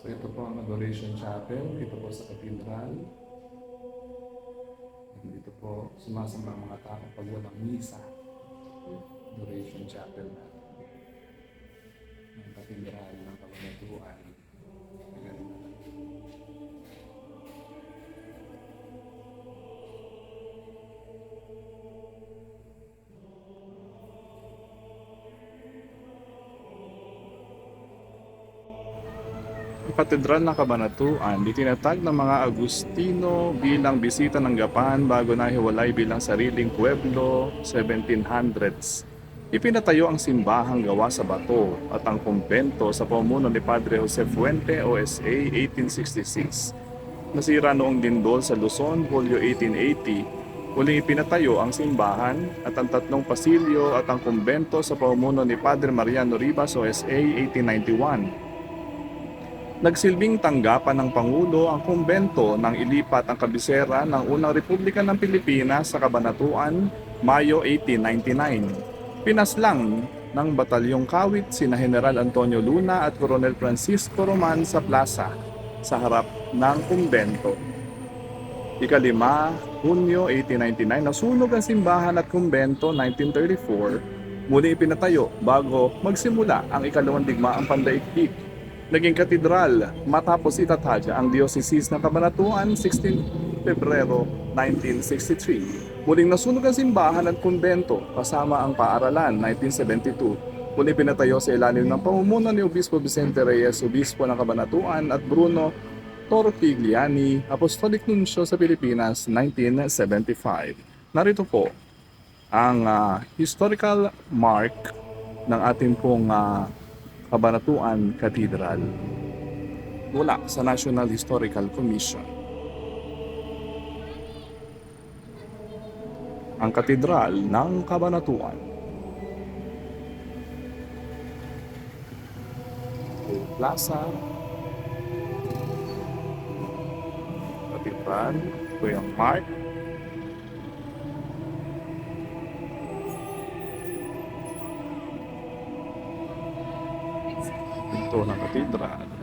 So ito po ang Adoration Chapel, dito po sa Cathedral. Dito po sumasamba ang mga tao pag walang misa. Adoration Chapel na Katedral ng Kabanatuan, itinatag ng mga Agustino bilang bisita ng Gapan bago nahiwalay bilang sariling pueblo 1700s. Ipinatayo ang simbahang gawa sa bato at ang kumbento sa pamuno ni Padre Jose Fuente OSA 1866. Nasira noong lindol sa Luzon, Hulyo 1880. Muling ipinatayo ang simbahan at ang tatlong pasilyo at ang kumbento sa pamuno ni Padre Mariano Ribas OSA 1891. Nagsilbing tanggapan ng Pangulo ang kumbento nang ilipat ang kabisera ng unang Republika ng Pilipinas sa Kabanatuan, Mayo 1899. Pinaslang ng Batalyong Kawit sina General Antonio Luna at Coronel Francisco Roman sa plaza sa harap ng kumbento. Ikalima, Hunyo 1899, nasunog ang simbahan at kumbento 1934, muli ipinatayo bago magsimula ang ikalawang digmaang pandaigdig naging katedral matapos itatadya ang Diocese ng Cabanatuan 16 Pebrero 1963. Muling nasunog ang simbahan at kumbento kasama ang paaralan 1972. Muling pinatayo sa ilalim ng pamumuno ni Obispo Vicente Reyes, Obispo ng Cabanatuan at Bruno Torpigliani, Apostolic Nuncio sa Pilipinas 1975. Narito po ang ah, historical mark ng ating pong ah, Kabanatuan Cathedral mula sa National Historical Commission. Ang Katedral ng Kabanatuan. Plaza Katedral yung mark pinto ng katedral